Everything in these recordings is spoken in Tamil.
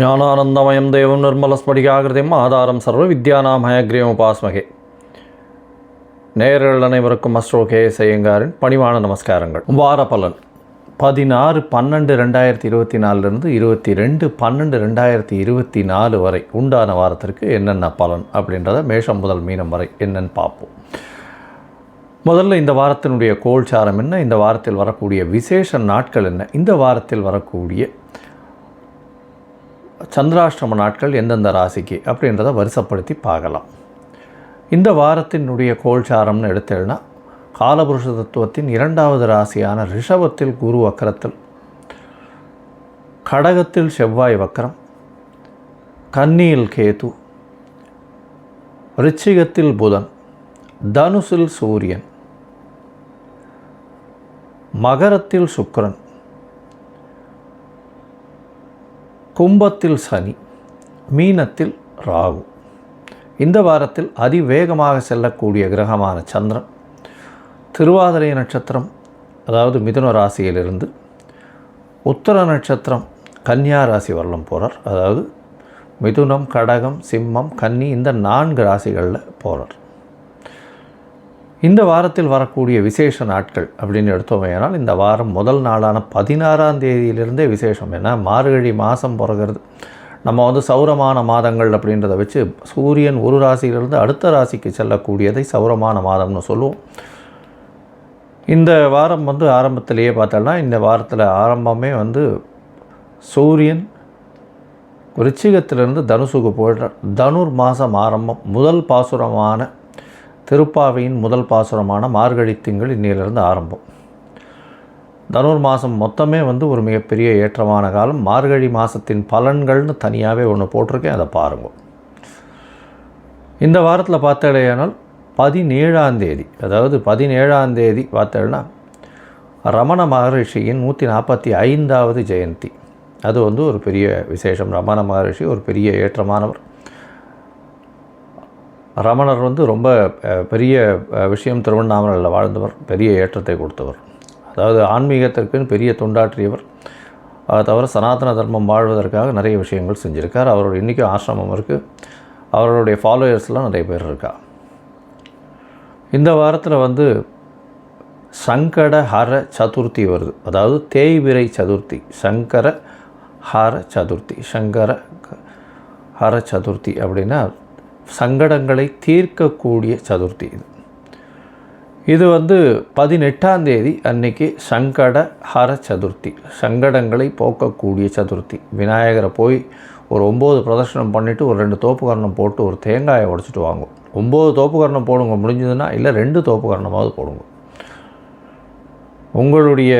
ஞானானந்தமயம் தேவம் நிர்மலஸ்படிகாகிருதியும் ஆதாரம் சர்வ வித்யானாம் ஹயக்ரீவம் உபாஸ்மகே. நேயர்கள் அனைவருக்கும் அஸ்ட்ரோ கே செய்யங்காரின் பணிவான நமஸ்காரங்கள். வார பலன் பதினாறு பன்னெண்டு ரெண்டாயிரத்தி இருபத்தி நாலுலேருந்து இருபத்தி ரெண்டு பன்னெண்டு ரெண்டாயிரத்தி இருபத்தி நாலு வரை உண்டான வாரத்திற்கு என்னென்ன பலன் அப்படின்றத மேஷம் முதல் மீனம் வரை என்னென்னு பார்ப்போம். முதல்ல இந்த வாரத்தினுடைய கோல்சாரம் என்ன? இந்த வாரத்தில் வரக்கூடிய விசேஷ நாட்கள் என்ன? இந்த வாரத்தில் வரக்கூடிய சந்திராஷ்டம நாட்கள் எந்தெந்த ராசிக்கு அப்படின்றத வருஷப்படுத்தி பார்க்கலாம். இந்த வாரத்தினுடைய கோல்சாரம்னு எடுத்தேன்னா காலபுருஷ தத்துவத்தின் இரண்டாவது ராசியான ரிஷபத்தில் குரு வக்கரத்தில் கடகத்தில் செவ்வாய் வக்கரம் கன்னியில் கேது ரிச்சிகத்தில் புதன் தனுசில் சூரியன் மகரத்தில் சுக்கிரன் கும்பத்தில் சனி மீனத்தில் ராகு. இந்த வாரத்தில் அதிவேகமாக செல்லக்கூடிய கிரகமான சந்திரன் திருவாதிரை நட்சத்திரம் அதாவது மிதுன ராசியிலிருந்து உத்தர நட்சத்திரம் கன்னியா ராசி வரலும் போகிறார் அதாவது மிதுனம் கடகம் சிம்மம் கன்னி இந்த நான்கு ராசிகளில் போகிறார் இந்த வாரத்தில் வரக்கூடிய விசேஷ நாட்கள் அப்படின்னு எடுத்தோமேனால் இந்த வாரம் முதல் நாளான பதினாறாம் தேதியிலிருந்தே விசேஷம். ஏன்னா மார்கழி மாதம் பிறகுறது. நம்ம வந்து சௌரமான மாதங்கள் அப்படின்றத வச்சு சூரியன் ஒரு ராசியிலிருந்து அடுத்த ராசிக்கு செல்லக்கூடியதை சௌரமான மாதம்னு சொல்லுவோம். இந்த வாரம் வந்து ஆரம்பத்திலேயே பார்த்தோம்னா இந்த வாரத்தில் ஆரம்பமே வந்து சூரியன் ரிச்சிகத்திலிருந்து தனுசுக்கு போயிடுறார். தனுர் மாதம் ஆரம்பம். முதல் பாசுரமான திருப்பாவையின் முதல் பாசுரமான மார்கழி திங்கள் இன்னிலிருந்து ஆரம்பம். தனுர் மாதம் மொத்தமே வந்து ஒரு மிகப்பெரிய ஏற்றமான காலம். மார்கழி மாதத்தின் பலன்கள்னு தனியாகவே ஒன்று போட்டிருக்கேன் அதை பாருங்கள் இந்த வாரத்தில் பார்த்தாலேயானால் பதினேழாம் தேதி அதாவது பதினேழாம் தேதி பார்த்தேன்னா ரமண மகரிஷியின் நூற்றி நாற்பத்தி ஐந்தாவது ஜெயந்தி. அது வந்து ஒரு பெரிய விசேஷம். ரமண மகரிஷி ஒரு பெரிய ஏற்றமானவர். ரமணர் வந்து ரொம்ப பெரிய விஷயம் திருவண்ணாமலையில் வாழ்ந்தவர் பெரிய ஏற்றத்தை கொடுத்தவர். அதாவது ஆன்மீகத்திற்குன்னு பெரிய தொண்டாற்றியவர். அதை தவிர சனாதன தர்மம் வாழ்வதற்காக நிறைய விஷயங்கள் செஞ்சுருக்கார். அவரோட இன்றைக்கும் ஆசிரமம் இருக்குது அவருடைய ஃபாலோயர்ஸ்லாம் நிறைய பேர் இருக்கா. இந்த வாரத்தில் வந்து சங்கட ஹர சதுர்த்தி வருது. அதாவது தேய்விரை சதுர்த்தி. சங்கர ஹர சதுர்த்தி. சங்கர ஹர சதுர்த்தி அப்படின்னா சங்கடங்களை தீர்க்கக்கூடிய சதுர்த்தி இது. இது வந்து பதினெட்டாம் தேதி அன்னைக்கு சங்கட ஹர சதுர்த்தி சங்கடங்களை போக்கக்கூடிய சதுர்த்தி. விநாயகரை போய் ஒரு ஒம்பது பிரதர்ஷனம் பண்ணிவிட்டு ஒரு ரெண்டு தோப்புக்கரணம் போட்டு ஒரு தேங்காயை உடச்சிட்டு வாங்கும். ஒம்பது தோப்புக்கரணம் போடுங்க முடிஞ்சதுன்னா இல்லை ரெண்டு தோப்புக்கரணமாவது போடுங்க. உங்களுடைய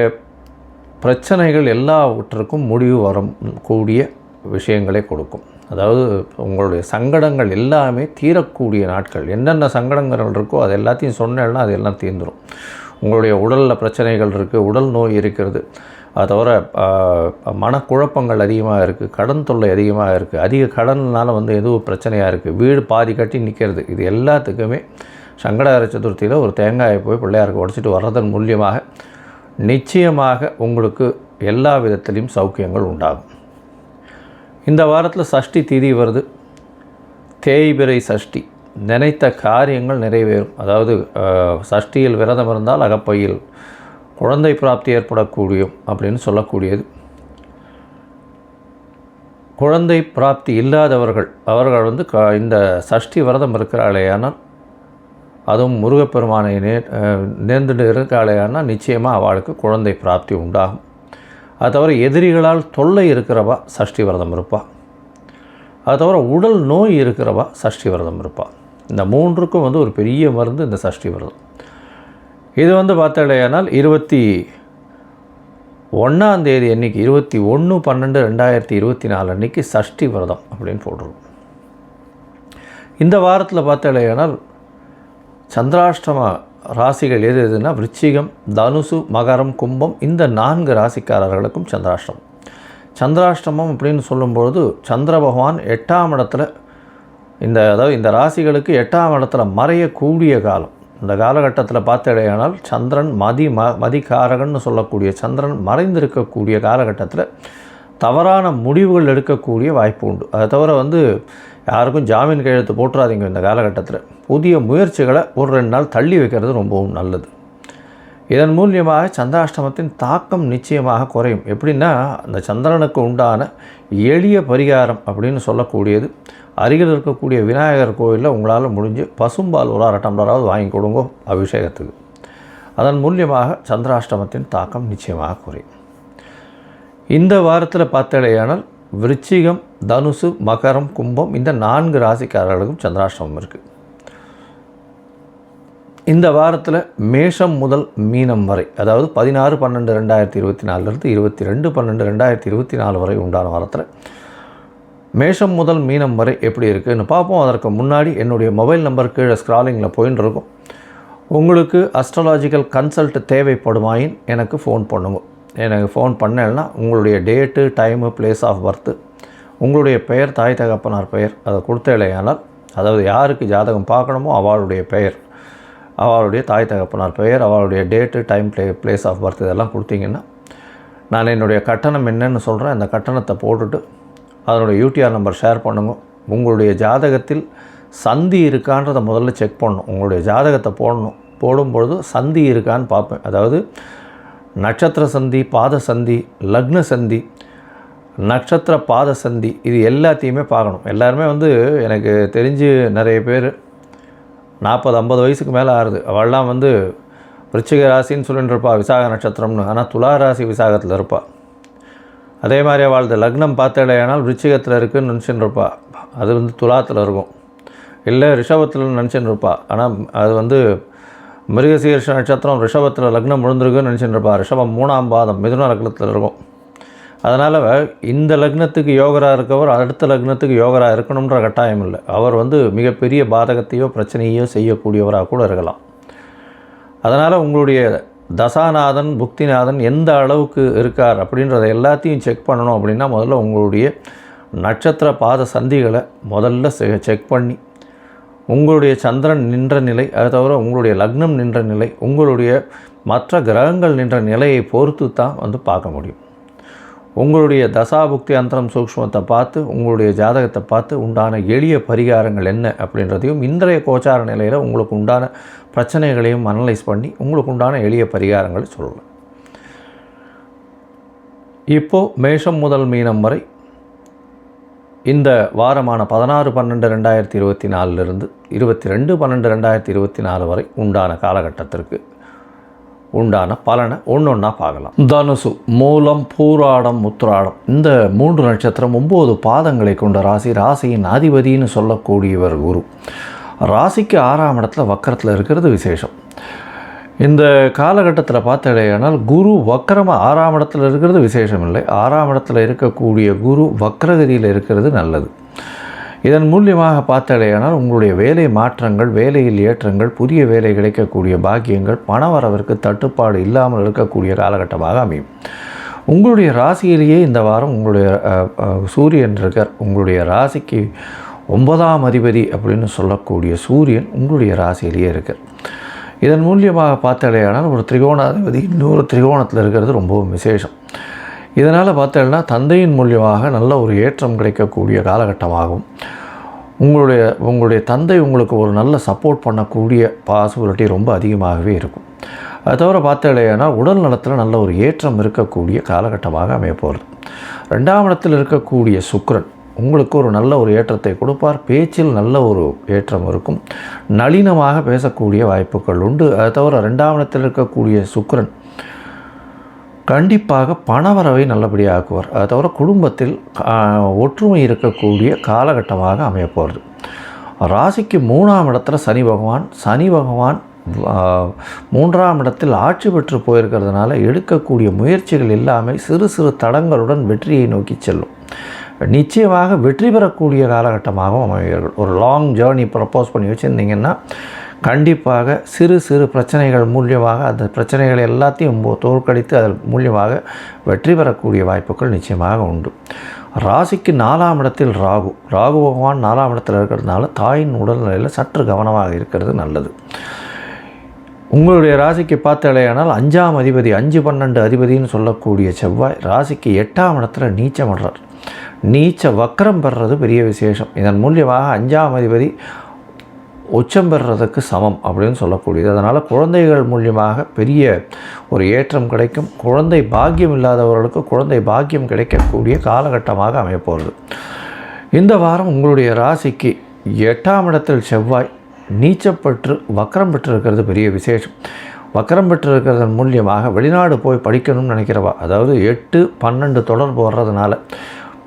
பிரச்சனைகள் எல்லாவற்றுக்கும் முடிவு வரும் கூடிய விஷயங்களை கொடுக்கும். அதாவது உங்களுடைய சங்கடங்கள் எல்லாமே தீரக்கூடிய நாட்கள். என்னென்ன சங்கடங்கள் இருக்கோ அது எல்லாத்தையும் சொன்னேன்னா அது எல்லாம் தீர்ந்துடும் உங்களுடைய உடலில் பிரச்சனைகள் இருக்குது உடல் நோய் இருக்கிறது. அது தவிர மனக்குழப்பங்கள் அதிகமாக இருக்குது கடன் தொல்லை அதிகமாக இருக்குது அதிக கடனால் வந்து எதுவும் பிரச்சனையாக இருக்குது வீடு பாதி கட்டி நிற்கிறது இது எல்லாத்துக்குமே சங்கடார சதுர்த்தியில் ஒரு தேங்காயை போய் பிள்ளையாருக்கு உடச்சிட்டு வர்றதன் மூலியமாக நிச்சயமாக உங்களுக்கு எல்லா விதத்திலையும் சௌக்கியங்கள் உண்டாகும். இந்த வாரத்தில் சஷ்டி திதி வருது. தேய்பிரை சஷ்டி. நினைத்த காரியங்கள் நிறைவேறும். அதாவது சஷ்டியில் விரதம் இருந்தால் அகப்பையில் குழந்தை பிராப்தி ஏற்படக்கூடியும் அப்படின்னு சொல்லக்கூடியது. குழந்தை பிராப்தி இல்லாதவர்கள் அவர்கள் வந்து க இந்த சஷ்டி விரதம் இருக்கிறாளேயானால் அதுவும் முருகப்பெருமானை நே நேர்ந்துட்டு இருக்காளேயானால் நிச்சயமாக அவளுக்கு குழந்தை பிராப்தி உண்டாகும். அது தவிர எதிரிகளால் தொல்லை இருக்கிறவா சஷ்டி விரதம் இருப்பாள் அது தவிர உடல் நோய் இருக்கிறவா சஷ்டி விரதம் இருப்பாள் இந்த மூன்றுக்கும் வந்து ஒரு பெரிய மருந்து இந்த சஷ்டி விரதம். இது வந்து பார்த்தாலேயானால் இருபத்தி ஒன்றாந்தேதி அன்றைக்கி இருபத்தி ஒன்று பன்னெண்டு ரெண்டாயிரத்தி இருபத்தி நாலு அன்றைக்கி சஷ்டி விரதம் அப்படின்னு போடுறோம் இந்த வாரத்தில் பார்த்தாலேயானால் சந்திராஷ்டம ராசிகள் எது எதுனா விருச்சிகம் தனுசு மகரம் கும்பம் இந்த நான்கு ராசிக்காரர்களுக்கும் சந்திராஷ்டமம். சந்திராஷ்டமம் அப்படின்னு சொல்லும்பொழுது சந்திர பகவான் எட்டாம் இடத்துல இந்த அதாவது இந்த ராசிகளுக்கு எட்டாம் இடத்துல மறையக்கூடிய காலம். இந்த காலகட்டத்தில் பார்த்தடையானால் சந்திரன் மதி ம மதிகாரகன்னு சொல்லக்கூடிய சந்திரன் மறைந்திருக்கக்கூடிய காலகட்டத்தில் தவறான முடிவுகள் எடுக்கக்கூடிய வாய்ப்பு உண்டு. அதை தவிர வந்து யாருக்கும் ஜாமீன் கையெழுத்து போட்டுறாதீங்க இந்த காலகட்டத்தில். புதிய முயற்சிகளை ஒரு ரெண்டு நாள் தள்ளி வைக்கிறது ரொம்பவும் நல்லது. இதன் மூலியமாக சந்திராஷ்டமத்தின் தாக்கம் நிச்சயமாக குறையும். எப்படின்னா அந்த சந்திரனுக்கு உண்டான எளிய பரிகாரம் அப்படின்னு சொல்லக்கூடியது. அருகில் இருக்கக்கூடிய விநாயகர் கோயிலில் உங்களால் முடிஞ்சு பசும்பால் ஒரு அரை டம்ளராவது வாங்கி கொடுங்கோ அபிஷேகத்துக்கு. அதன் மூலியமாக சந்திராஷ்டமத்தின் தாக்கம் நிச்சயமாக குறையும். இந்த வாரத்தில் பார்த்தடையானால் விருச்சிகம் தனுசு மகரம் கும்பம் இந்த நான்கு ராசிக்காரர்களுக்கும் சந்திராஷ்டமம் இருக்குது இந்த வாரத்தில் மேஷம் முதல் மீனம் வரை அதாவது பதினாறு பன்னெண்டு ரெண்டாயிரத்தி இருபத்தி நாலுலேருந்து இருபத்தி ரெண்டு பன்னெண்டு ரெண்டாயிரத்தி இருபத்தி நாலு வரை உண்டான வாரத்தில் மேஷம் முதல் மீனம் வரை எப்படி இருக்குதுன்னு பார்ப்போம். அதற்கு முன்னாடி என்னுடைய மொபைல் நம்பர் கீழே ஸ்க்ராலிங்கில் போயின்னு இருக்கும். உங்களுக்கு அஸ்ட்ராலாஜிக்கல் கன்சல்ட் தேவைப்படுமாயின் எனக்கு ஃபோன் பண்ணுங்கள் எனக்கு ஃபோன் பண்ணலைன்னா உங்களுடைய date time place of birth உங்களுடைய பெயர் தாய் தகப்பனார் பெயர் அதை கொடுத்தலையானால் அதாவது யாருக்கு ஜாதகம் பார்க்கணுமோ அவளுடைய பெயர் அவளுடைய தாய் தகப்பனார் பெயர் அவளுடைய date time play place of birth இதெல்லாம் கொடுத்தீங்கன்னா நான் என்னுடைய கட்டணம் என்னன்னு சொல்கிறேன் அந்த கட்டணத்தை போட்டுட்டு அதனுடைய யூடிஆர் நம்பர் ஷேர் பண்ணுங்க. உங்களுடைய ஜாதகத்தில் சந்தி இருக்கான்றதை முதல்ல செக் பண்ணணும். உங்களுடைய ஜாதகத்தை போடணும். போடும்பொழுது சந்தி இருக்கான்னு பார்ப்பேன். அதாவது நட்சத்திர சந்தி பாத சந்தி லக்ன சந்தி நட்சத்திர பாத சந்தி இது எல்லாத்தையுமே பார்க்கணும். எல்லாருமே வந்து எனக்கு தெரிஞ்சு நிறைய பேர் நாற்பது ஐம்பது வயசுக்கு மேலே ஆறுது. அவள்லாம் வந்து விருச்சிக ராசின்னு சொல்லிட்டு இருப்பா விசாக நட்சத்திரம்னு. ஆனால் துலா ராசி விசாகத்தில் இருப்பாள் அதே மாதிரி அவளது லக்னம் பார்த்தடையானால் விருச்சிகத்தில் இருக்குதுன்னு நினச்சின்னு இருப்பாள் அது வந்து துலாத்தில் இருக்கும். இல்லை ரிஷபத்தில் நினச்சின்னு இருப்பாள் ஆனால் அது வந்து மிருகசீர்ஷ நட்சத்திரம் ரிஷபத்தில் லக்னம் விழுந்திருக்குன்னு நினச்சிட்டு இருப்பா ரிஷபம் மூணாம் பாதம் மிதுன லக்னத்தில் இருக்கும். அதனால் இந்த லக்னத்துக்கு யோகரா இருக்கவர் அடுத்த லக்னத்துக்கு யோகரா இருக்கணுன்ற கட்டாயம் இல்லை. அவர் வந்து மிகப்பெரிய பாதகத்தையோ பிரச்சனையோ செய்யக்கூடியவராக கூட இருக்கலாம். அதனால் உங்களுடைய தசாநாதன் புக்திநாதன் எந்த அளவுக்கு இருக்கார் அப்படின்றத எல்லாத்தையும் செக் பண்ணணும் அப்படின்னா முதல்ல உங்களுடைய நட்சத்திர பாத சந்திகளை முதல்ல செக் பண்ணி உங்களுடைய சந்திரன் நின்ற நிலை அதை தவிர உங்களுடைய லக்னம் நின்ற நிலை உங்களுடைய மற்ற கிரகங்கள் நின்ற நிலையை பொறுத்து தான் வந்து பார்க்க முடியும். உங்களுடைய தசாபுக்தி அந்தரம் சூக்ஷ்மத்தை பார்த்து உங்களுடைய ஜாதகத்தை பார்த்து உண்டான எளிய பரிகாரங்கள் என்ன அப்படின்றதையும் இன்றைய கோச்சார நிலையில் உங்களுக்கு உண்டான பிரச்சனைகளையும் அனலைஸ் பண்ணி உங்களுக்கு உண்டான எளிய பரிகாரங்களை சொல்லலாம். இப்போது மேஷம் முதல் மீனம் வரை இந்த வாரமான பதினாறு பன்னெண்டு ரெண்டாயிரத்தி இருபத்தி நாலுலேருந்து இருபத்தி ரெண்டு பன்னெண்டு ரெண்டாயிரத்தி இருபத்தி நாலு வரை உண்டான காலகட்டத்திற்கு உண்டான பலனை ஒன்று ஒன்றா பார்க்கலாம். தனுசு மூலம் பூராடம் முத்துராடம் இந்த மூன்று நட்சத்திரம் ஒம்பது பாதங்களை கொண்ட ராசி ராசியின் அதிபதினு சொல்லக்கூடியவர் குரு. ராசிக்கு ஆறாம் இடத்துல வக்கரத்தில் இருக்கிறது விசேஷம். இந்த காலகட்டத்தில் பார்த்தடையானால் குரு வக்கரமாக ஆறாம் இடத்துல இருக்கிறது விசேஷம் இல்லை ஆறாம் இடத்துல இருக்கக்கூடிய குரு வக்கரகதியில் இருக்கிறது நல்லது. இதன் மூலியமாக பார்த்தடையானால் உங்களுடைய வேலை மாற்றங்கள் வேலையில் ஏற்றங்கள் புதிய வேலை கிடைக்கக்கூடிய பாக்கியங்கள் பண வரவிற்கு தட்டுப்பாடு இல்லாமல் இருக்கக்கூடிய காலகட்டமாக அமையும். உங்களுடைய ராசியிலேயே இந்த வாரம் உங்களுடைய சூரியன் இருக்கார். உங்களுடைய ராசிக்கு ஒன்பதாம் அதிபதி அப்படின்னு சொல்லக்கூடிய சூரியன் உங்களுடைய ராசியிலேயே இருக்கார். இதன் மூலியமாக பார்த்தாலேயானால் ஒரு திரிகோணாதிபதி இன்னொரு திரிகோணத்தில் இருக்கிறது ரொம்பவும் விசேஷம். இதனால் பார்த்தேன்னா தந்தையின் மூலியமாக நல்ல ஒரு ஏற்றம் கிடைக்கக்கூடிய காலகட்டமாகும். உங்களுடைய உங்களுடைய தந்தை உங்களுக்கு ஒரு நல்ல சப்போர்ட் பண்ணக்கூடிய பாசிபிலிட்டி ரொம்ப அதிகமாகவே இருக்கும். அது தவிர பார்த்தேன்னா உடல் நலத்தில் நல்ல ஒரு ஏற்றம் இருக்கக்கூடிய காலகட்டமாக அமைய போகிறது ரெண்டாம் இடத்தில் இருக்கக்கூடிய சுக்கரன் உங்களுக்கு ஒரு நல்ல ஒரு ஏற்றத்தை கொடுப்பார். பேச்சில் நல்ல ஒரு ஏற்றம் இருக்கும். நளினமாக பேசக்கூடிய வாய்ப்புகள் உண்டு. அதை தவிர ரெண்டாம் இடத்தில் இருக்கக்கூடிய சுக்கரன் கண்டிப்பாக பணவரவை நல்லபடியாக ஆக்குவார் அதை தவிர குடும்பத்தில் ஒற்றுமை இருக்கக்கூடிய காலகட்டமாக அமையப்போகிறது ராசிக்கு மூணாம் இடத்துல சனி பகவான். சனி பகவான் மூன்றாம் இடத்தில் ஆட்சி பெற்று போயிருக்கிறதுனால எடுக்கக்கூடிய முயற்சிகள் எல்லாமே சிறு சிறு தடங்களுடன் வெற்றியை நோக்கி செல்லும். நிச்சயமாக வெற்றி பெறக்கூடிய காலகட்டமாகவும் அமைவீர்கள். ஒரு லாங் ஜேர்னி ப்ரப்போஸ் பண்ணி வச்சுருந்தீங்கன்னா கண்டிப்பாக சிறு சிறு பிரச்சனைகள் மூலியமாக அந்த பிரச்சனைகள் எல்லாத்தையும் தோற்கடித்து அதன் மூலியமாக வெற்றி பெறக்கூடிய வாய்ப்புகள் நிச்சயமாக உண்டு. ராசிக்கு நாலாம் இடத்தில் ராகு. ராகு பகவான் நாலாம் இடத்தில் இருக்கிறதுனால தாயின் உடல்நிலையில் சற்று கவனமாக இருக்கிறது நல்லது. உங்களுடைய ராசிக்கு பார்த்தாலேயானால் அஞ்சாம் அதிபதி அஞ்சு பன்னெண்டு அதிபதினு சொல்லக்கூடிய செவ்வாய் ராசிக்கு எட்டாம் இடத்துல நீச்சம் வர்றார் நீச்ச வக்கரம் பெறுறது பெரிய விசேஷம். இதன் மூலியமாக அஞ்சாம் அதிபதி உச்சம் பெறுறதுக்கு சமம் அப்படின்னு சொல்லக்கூடியது. அதனால் குழந்தைகள் மூலியமாக பெரிய ஒரு ஏற்றம் கிடைக்கும். குழந்தை பாக்கியம் இல்லாதவர்களுக்கு குழந்தை பாக்கியம் கிடைக்கக்கூடிய காலகட்டமாக அமையப்போகிறது இந்த வாரம் உங்களுடைய ராசிக்கு எட்டாம் இடத்தில் செவ்வாய் நீச்சப்பற்று வக்கரம் பெற்றிருக்கிறது பெரிய விசேஷம். வக்கரம் பெற்றிருக்கிறதன் மூலியமாக வெளிநாடு போய் படிக்கணும்னு நினைக்கிறவா? அதாவது எட்டு பன்னெண்டு தொடர்பு வர்றதுனால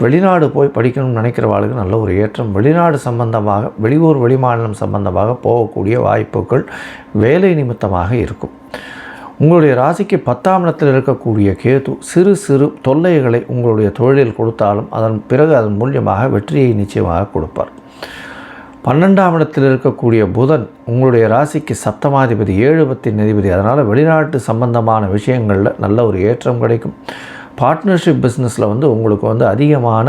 வெளிநாடு போய் படிக்கணும்னு நினைக்கிறவாளுக்கு நல்ல ஒரு ஏற்றம். வெளிநாடு சம்பந்தமாக வெளியூர் வெளிமாநிலம் சம்பந்தமாக போகக்கூடிய வாய்ப்புகள் வேலை நிமித்தமாக இருக்கும். உங்களுடைய ராசிக்கு பத்தாம் இடத்தில் இருக்கக்கூடிய கேது சிறு சிறு தொல்லைகளை உங்களுடைய தொழிலில் கொடுத்தாலும் அதன் பிறகு அதன் மூலியமாக வெற்றியை நிச்சயமாக கொடுப்பார். பன்னெண்டாம் இடத்தில் இருக்கக்கூடிய புதன் உங்களுடைய ராசிக்கு சப்தமாதிபதி ஏழு பத்தின் அதிபதி. அதனால் வெளிநாட்டு சம்பந்தமான விஷயங்களில் நல்ல ஒரு ஏற்றம் கிடைக்கும். பார்ட்னர்ஷிப் பிஸ்னஸில் வந்து உங்களுக்கு வந்து அதிகமான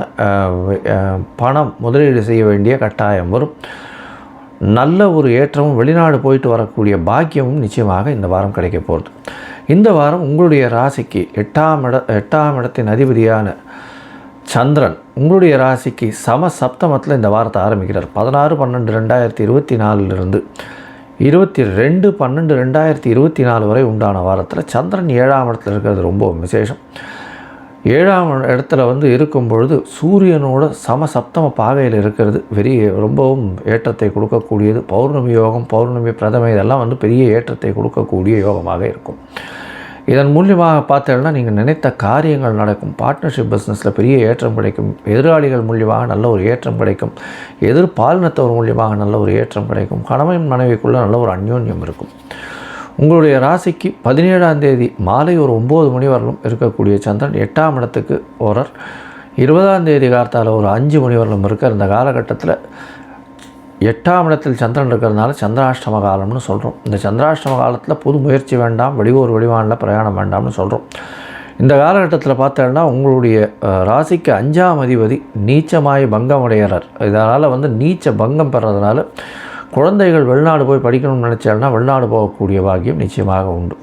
பணம் முதலீடு செய்ய வேண்டிய கட்டாயம் வரும். நல்ல ஒரு ஏற்றமும் வெளிநாடு போயிட்டு வரக்கூடிய பாக்கியமும் நிச்சயமாக இந்த வாரம் கிடைக்க போகிறது இந்த வாரம் உங்களுடைய ராசிக்கு எட்டாம் இட எட்டாம் இடத்தின் அதிபதியான சந்திரன் உங்களுடைய ராசிக்கு சம சப்தமத்தில் இந்த வாரத்தை ஆரம்பிக்கிறார். பதினாறு பன்னெண்டு ரெண்டாயிரத்தி இருபத்தி நாலுலேருந்து இருபத்தி ரெண்டு பன்னெண்டு ரெண்டாயிரத்தி இருபத்தி நாலு வரை உண்டான வாரத்தில் சந்திரன் ஏழாம் இடத்துல இருக்கிறது ரொம்ப விசேஷம். ஏழாம் இடத்துல வந்து இருக்கும் பொழுது சூரியனோட சம சப்தம பாகையில் இருக்கிறது. பெரிய ரொம்பவும் ஏற்றத்தை கொடுக்கக்கூடியது. பௌர்ணமி யோகம் பௌர்ணமி பிரதம இதெல்லாம் வந்து பெரிய ஏற்றத்தை கொடுக்கக்கூடிய யோகமாக இருக்கும். இதன் மூலியமாக பார்த்தீங்கன்னா நீங்கள் நினைத்த காரியங்கள் நடக்கும். பார்ட்னர்ஷிப் பிஸ்னஸில் பெரிய ஏற்றம் கிடைக்கும். எதிராளிகள் மூலியமாக நல்ல ஒரு ஏற்றம் கிடைக்கும். எதிர்பாலினத்தவர் மூலியமாக நல்ல ஒரு ஏற்றம் கிடைக்கும். கணவன் மனைவிக்குள்ளே நல்ல ஒரு அந்யோன்யம் இருக்கும். உங்களுடைய ராசிக்கு பதினேழாம் தேதி மாலை ஒரு ஒம்பது மணி வரலும் இருக்கக்கூடிய சந்திரன் எட்டாம் இடத்துக்கு போகிறார் இருபதாம் தேதி காலத்தால் ஒரு அஞ்சு மணி வரலும் இருக்க இந்த காலகட்டத்தில் எட்டாம் இடத்தில் சந்திரன் இருக்கிறதுனால சந்திராஷ்டம காலம்னு சொல்கிறோம் இந்த சந்திராஷ்டம காலத்தில் புது முயற்சி வேண்டாம் வெளியூர் வெளிவானில் பிரயாணம் வேண்டாம்னு சொல்கிறோம் இந்த காலகட்டத்தில் பார்த்தோன்னா உங்களுடைய ராசிக்கு அஞ்சாம் அதிபதி நீச்சமாய் பங்கம் அடைகிறார் இதனால் வந்து நீச்ச பங்கம் பெறதுனால குழந்தைகள் வெளிநாடு போய் படிக்கணும்னு நினச்சால்னா வெளிநாடு போகக்கூடிய பாக்கியம் நிச்சயமாக உண்டு.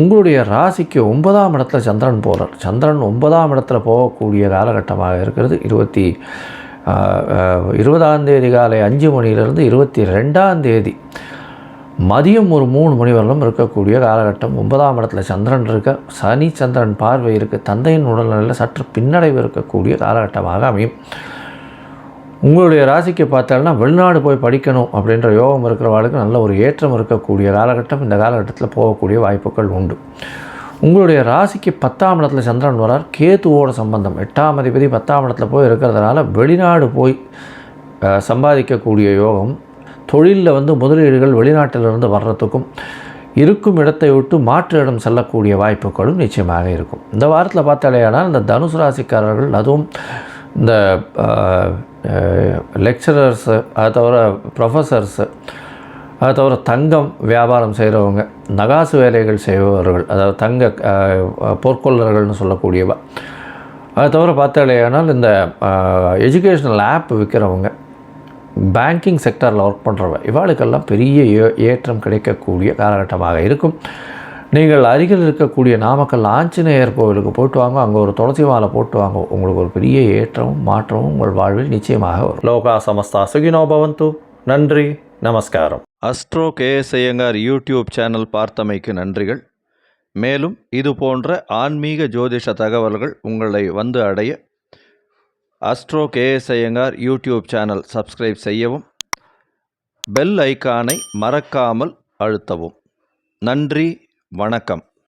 உங்களுடைய ராசிக்கு ஒன்பதாம் இடத்துல சந்திரன் போகிறார் சந்திரன் ஒன்பதாம் இடத்துல போகக்கூடிய காலகட்டமாக இருக்கிறது. இருபத்தி இருபதாம் தேதி காலை அஞ்சு மணியிலிருந்து இருபத்தி ரெண்டாம் தேதி மதியம் ஒரு மூணு மணி வரலும் இருக்கக்கூடிய காலகட்டம். ஒன்பதாம் இடத்துல சந்திரன் இருக்க சனி சந்திரன் பார்வை இருக்குது தந்தையின் உடல்நிலையில் சற்று பின்னடைவு இருக்கக்கூடிய காலகட்டமாக அமையும். உங்களுடைய ராசிக்கு பார்த்தாலும்னா வெளிநாடு போய் படிக்கணும் அப்படின்ற யோகம் இருக்கிறவாளுக்கு நல்ல ஒரு ஏற்றம் இருக்கக்கூடிய காலகட்டம் இந்த காலகட்டத்தில் போகக்கூடிய வாய்ப்புகள் உண்டு. உங்களுடைய ராசிக்கு பத்தாம் இடத்துல சந்திரன் வரார். கேத்துவோட சம்பந்தம். எட்டாம் அதிபதி பத்தாம் இடத்துல போய் இருக்கிறதுனால வெளிநாடு போய் சம்பாதிக்கக்கூடிய யோகம். தொழிலில் வந்து முதலீடுகள் வெளிநாட்டிலிருந்து வர்றதுக்கும் இருக்கும் இடத்தை விட்டு மாற்று இடம் செல்லக்கூடிய வாய்ப்புகளும் நிச்சயமாக இருக்கும். இந்த வாரத்தில் பார்த்தாலேயானால் இந்த தனுசு ராசிக்காரர்கள் அதுவும் இந்த லெக்சரர்ஸு அதை தவிர ப்ரொஃபஸர்ஸு அதை தவிர தங்கம் வியாபாரம் செய்கிறவங்க நகாசு வேலைகள் செய்பவர்கள் அதாவது தங்க பொற்கொள்ளர்கள்னு சொல்லக்கூடியவா. அதை தவிர பார்த்தாலேயானால் இந்த எஜுகேஷ்னல் ஆப் விற்கிறவங்க பேங்கிங் செக்டரில் ஒர்க் பண்ணுறவ இவாளுக்கெல்லாம் பெரிய ஏற்றம் கிடைக்கக்கூடிய காலகட்டமாக இருக்கும். நீங்கள் அருகில் இருக்கக்கூடிய நாமக்கல் ஆஞ்சநேயர் கோவிலுக்கு போட்டு வாங்க. அங்கே ஒரு துளசி மாலை போட்டு வாங்க. உங்களுக்கு ஒரு பெரிய ஏற்றமும் மாற்றமும் உங்கள் வாழ்வில் நிச்சயமாக வரும். லோகா சமஸ்தா சுகினோ பவந்து. நன்றி நமஸ்காரம். Astro KS Iyengar YouTube channel பார்த்தமைக்கு நன்றிகள். மேலும் இது போன்ற ஆன்மீக ஜோதிஷ தகவல்கள் உங்களை வந்து அடைய astro KS Iyengar YouTube channel subscribe செய்யவும் பெல் ஐக்கானை மறக்காமல் அழுத்தவும். நன்றி வணக்கம்.